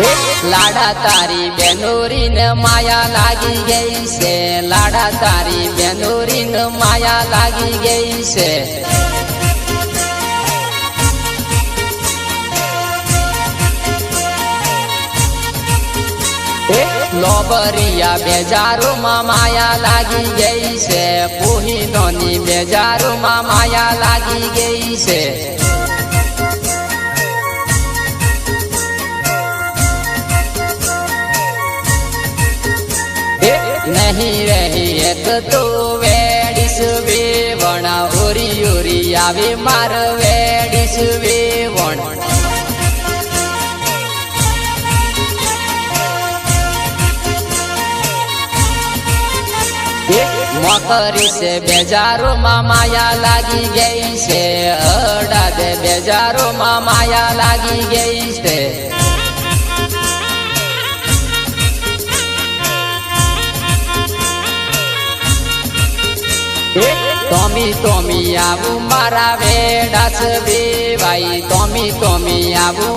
લાડા તારી બેનોરીને માયા લાગી ગઈ છે. લાડા તારી બેનોરીને માયા લાગી ગઈ છે. લોબરિયા બેજારોમાં માયા લાગી ગઈ છે. પુહિનોની બેજારોમાં માયા લાગી ગઈ છે. નહીં રહી એક તો વેડીસ વેવણ. ઓરી ઓરી આવે માર વેડીસ વેવણ. મકરી છે બેજારોમાં માયા લાગી ગઈ છે. અડા દે બેજારોમાં માયા લાગી ગઈ છે. તોમી તોમી આવું મારા વેડાસ ભાઈ. તોમી તોમી આવું